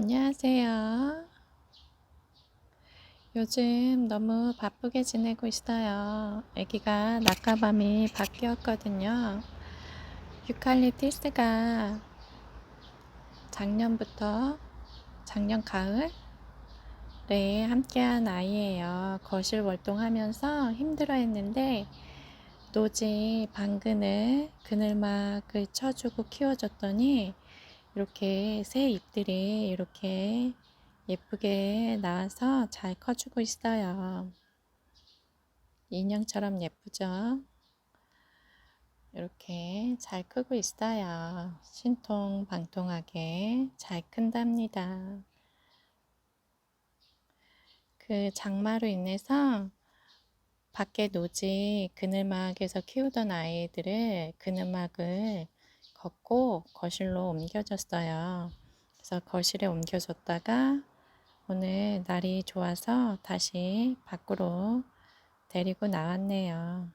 안녕하세요. 요즘 너무 바쁘게 지내고 있어요. 아기가 낙가밤이 바뀌었거든요. 유칼립투스가 작년부터 작년 가을에 함께한 아이예요. 거실 월동하면서 힘들어 했는데 노지 방근을 그늘막을 쳐주고 키워줬더니 이렇게 새 잎들이 이렇게 예쁘게 나와서 잘 커주고 있어요. 인형처럼 예쁘죠? 이렇게 잘 크고 있어요. 신통방통하게 잘 큰답니다. 그 장마로 인해서 밖에 노지 그늘막에서 키우던 아이들을 그늘막을 걷고 거실로 옮겨졌어요. 그래서 거실에 옮겨줬다가 오늘 날이 좋아서 다시 밖으로 데리고 나왔네요.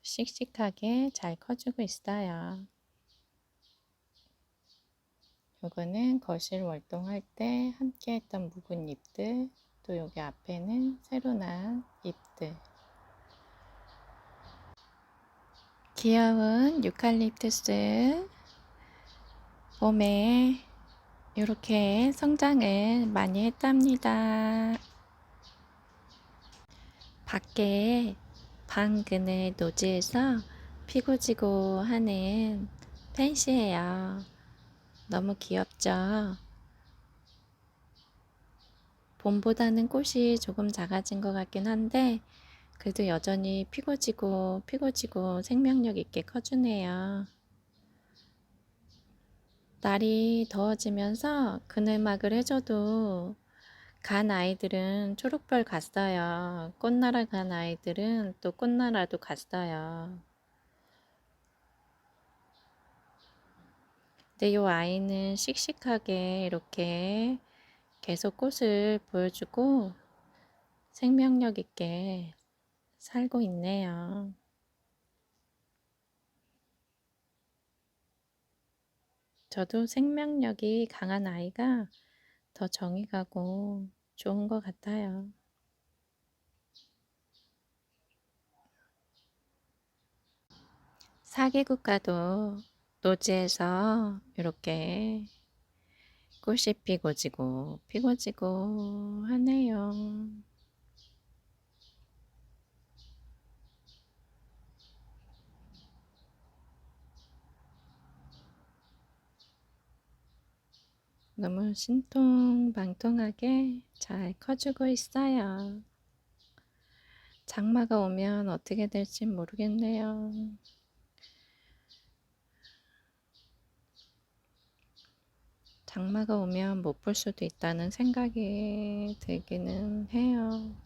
씩씩하게 잘 커주고 있어요. 요거는 거실 월동할 때 함께 했던 묵은 잎들, 또 여기 앞에는 새로 난 잎들. 귀여운 유칼립투스 봄에 이렇게 성장을 많이 했답니다. 밖에 방 그늘 노지에서 피고지고 하는 펜시예요. 너무 귀엽죠? 봄보다는 꽃이 조금 작아진 것 같긴 한데 그래도 여전히 피고지고 피고지고 생명력 있게 커주네요. 날이 더워지면서 그늘막을 해줘도 간 아이들은 초록별 갔어요. 꽃나라 간 아이들은 또 꽃나라도 갔어요. 근데 이 아이는 씩씩하게 이렇게 계속 꽃을 보여주고 생명력 있게 살고 있네요. 저도 생명력이 강한 아이가 더 정이 가고 좋은 것 같아요. 사계국가도 노지에서 이렇게 꽃이 피고 지고 피고 지고 하네요. 너무 신통방통하게 잘 커주고 있어요. 장마가 오면 어떻게 될지 모르겠네요. 장마가 오면 못 볼 수도 있다는 생각이 들기는 해요.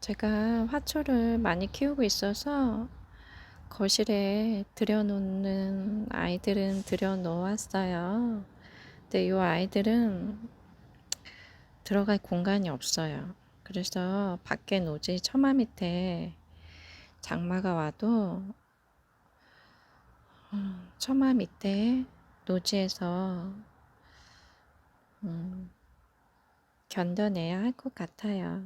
제가 화초를 많이 키우고 있어서 거실에 들여놓는 아이들은 들여놓았어요. 근데 이 아이들은 들어갈 공간이 없어요. 그래서 밖에 노지 처마 밑에 장마가 와도 어, 처마 밑에 노지에서 음, 견뎌내야 할 것 같아요.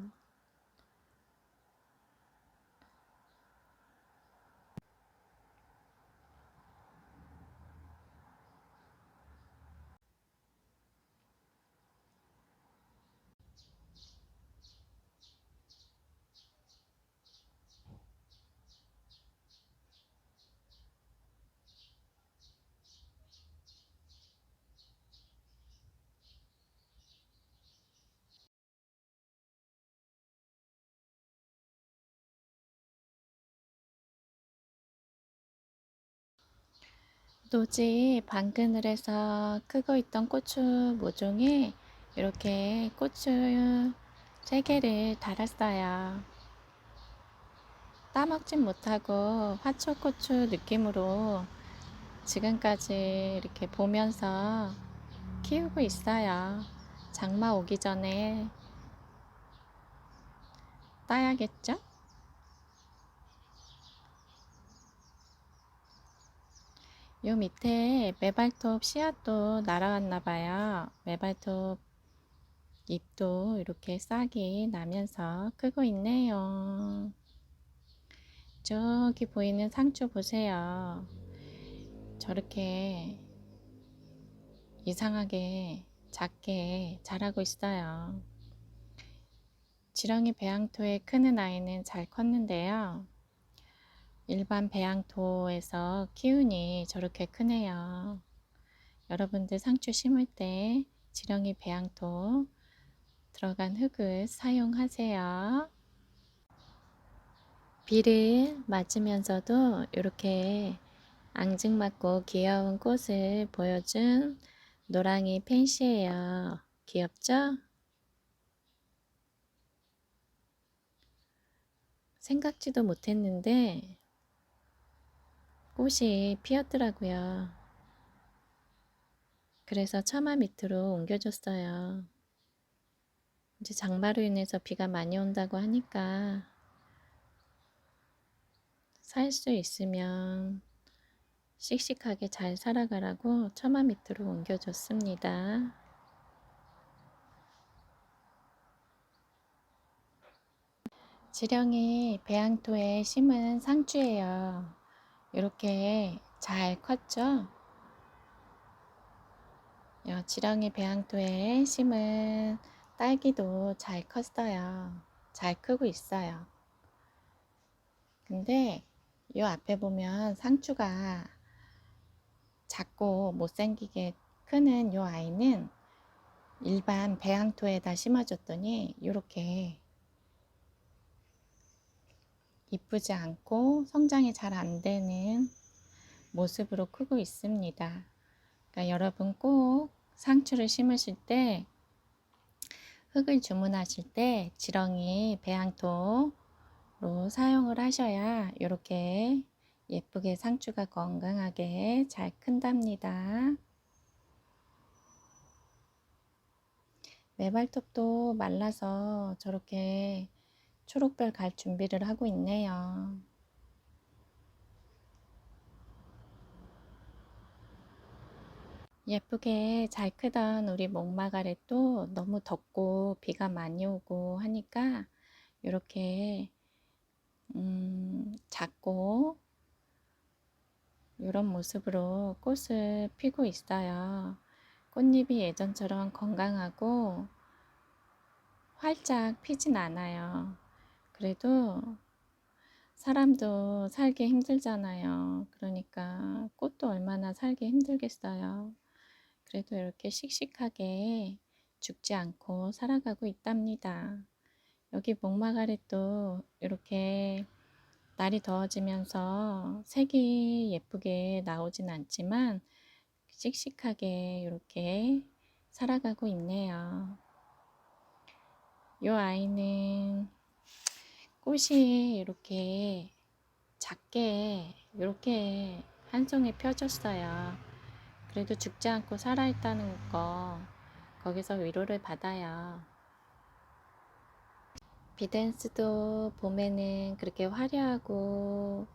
노지 방그늘에서 크고 있던 고추 모종에 이렇게 고추 세 개를 달았어요. 따먹진 못하고 화초고추 느낌으로 지금까지 이렇게 보면서 키우고 있어요. 장마 오기 전에 따야겠죠? 요 밑에 메발톱 씨앗도 날아왔나 봐요. 메발톱 잎도 이렇게 싹이 나면서 크고 있네요. 저기 보이는 상추 보세요. 저렇게 이상하게 작게 자라고 있어요. 지렁이 배양토에 크는 아이는 잘 컸는데요. 일반 배양토에서 키우니 저렇게 크네요. 여러분들 상추 심을 때 지렁이 배양토 들어간 흙을 사용하세요. 비를 맞으면서도 이렇게 앙증맞고 귀여운 꽃을 보여준 노랑이 펜시예요. 귀엽죠? 생각지도 못했는데 꽃이 피었더라고요. 그래서 처마 밑으로 옮겨줬어요. 이제 장마로 인해서 비가 많이 온다고 하니까 살 수 있으면 씩씩하게 잘 살아가라고 처마 밑으로 옮겨줬습니다. 지렁이 배양토에 심은 상추예요. 이렇게 잘 컸죠? 요 지렁이 배양토에 심은 딸기도 잘 컸어요. 잘 크고 있어요. 근데 요 앞에 보면 상추가 작고 못생기게 크는 요 아이는 일반 배양토에다 심어줬더니 이렇게 이쁘지 않고 성장이 잘 안 되는 모습으로 크고 있습니다. 그러니까 여러분 꼭 상추를 심으실 때 흙을 주문하실 때 지렁이 배양토로 사용을 하셔야 이렇게 예쁘게 상추가 건강하게 잘 큰답니다. 메발톱도 말라서 저렇게 초록별 갈 준비를 하고 있네요. 예쁘게 잘 크던 우리 목마가렛도 너무 덥고 비가 많이 오고 하니까 이렇게 음, 작고 이런 모습으로 꽃을 피고 있어요. 꽃잎이 예전처럼 건강하고 활짝 피진 않아요. 그래도 사람도 살기 힘들잖아요. 그러니까 꽃도 얼마나 살기 힘들겠어요. 그래도 이렇게 씩씩하게 죽지 않고 살아가고 있답니다. 여기 목마가렛도 이렇게 날이 더워지면서 색이 예쁘게 나오진 않지만 씩씩하게 이렇게 살아가고 있네요. 이 아이는 꽃이 이렇게 작게 이렇게 한 송이 펴졌어요. 그래도 죽지 않고 살아있다는 거 거기서 위로를 받아요. 비댄스도 봄에는 그렇게 화려하고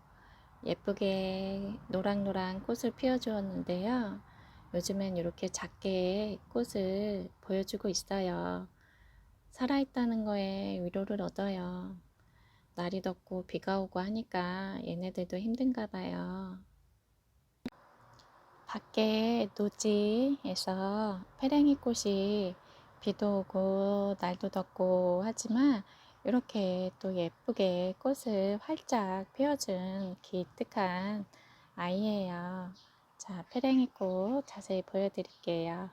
예쁘게 노랑노랑 꽃을 피워주었는데요. 요즘엔 이렇게 작게 꽃을 보여주고 있어요. 살아있다는 거에 위로를 얻어요. 날이 덥고 비가 오고 하니까 얘네들도 힘든가 봐요. 밖에 노지에서 페랭이 꽃이 비도 오고 날도 덥고 하지만 이렇게 또 예쁘게 꽃을 활짝 피워준 기특한 아이예요. 자, 페랭이 꽃 자세히 보여드릴게요.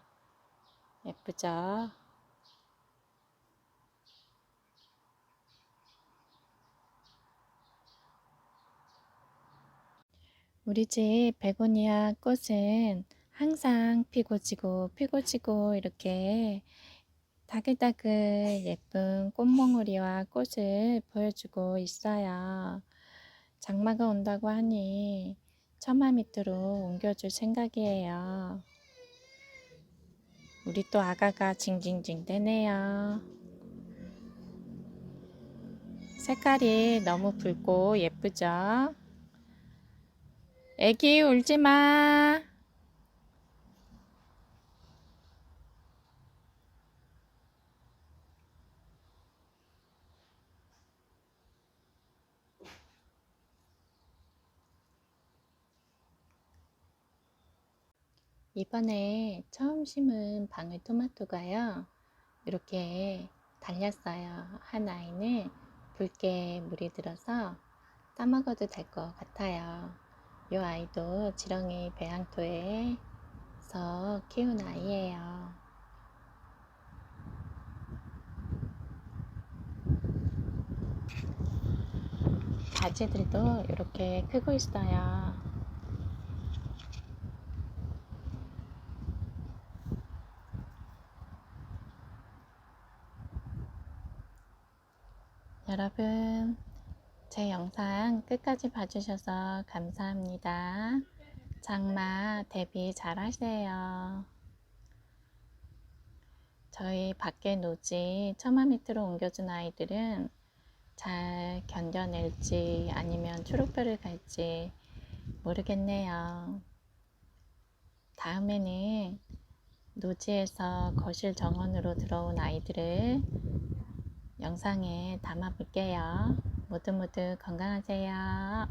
예쁘죠? 우리 집 베고니아 꽃은 항상 피고 지고 피고 지고 이렇게 다글다글 예쁜 꽃몽우리와 꽃을 보여주고 있어요. 장마가 온다고 하니 처마 밑으로 옮겨줄 생각이에요. 우리 또 아가가 징징징 대네요. 색깔이 너무 붉고 예쁘죠? 애기 울지 마. 이번에 처음 심은 방울 토마토가요. 이렇게 달렸어요. 한 아이는 붉게 물이 들어서 따먹어도 될 것 같아요. 이 아이도 지렁이 배양토에서 키운 아이예요. 가지들도 이렇게 크고 있어요. 여러분, 제 영상 끝까지 봐주셔서 감사합니다. 장마 대비 잘 하세요. 저희 밖에 노지 처마 밑으로 옮겨준 아이들은 잘 견뎌낼지 아니면 초록별을 갈지 모르겠네요. 다음에는 노지에서 거실 정원으로 들어온 아이들을 영상에 담아 볼게요. 모두 모두 건강하세요.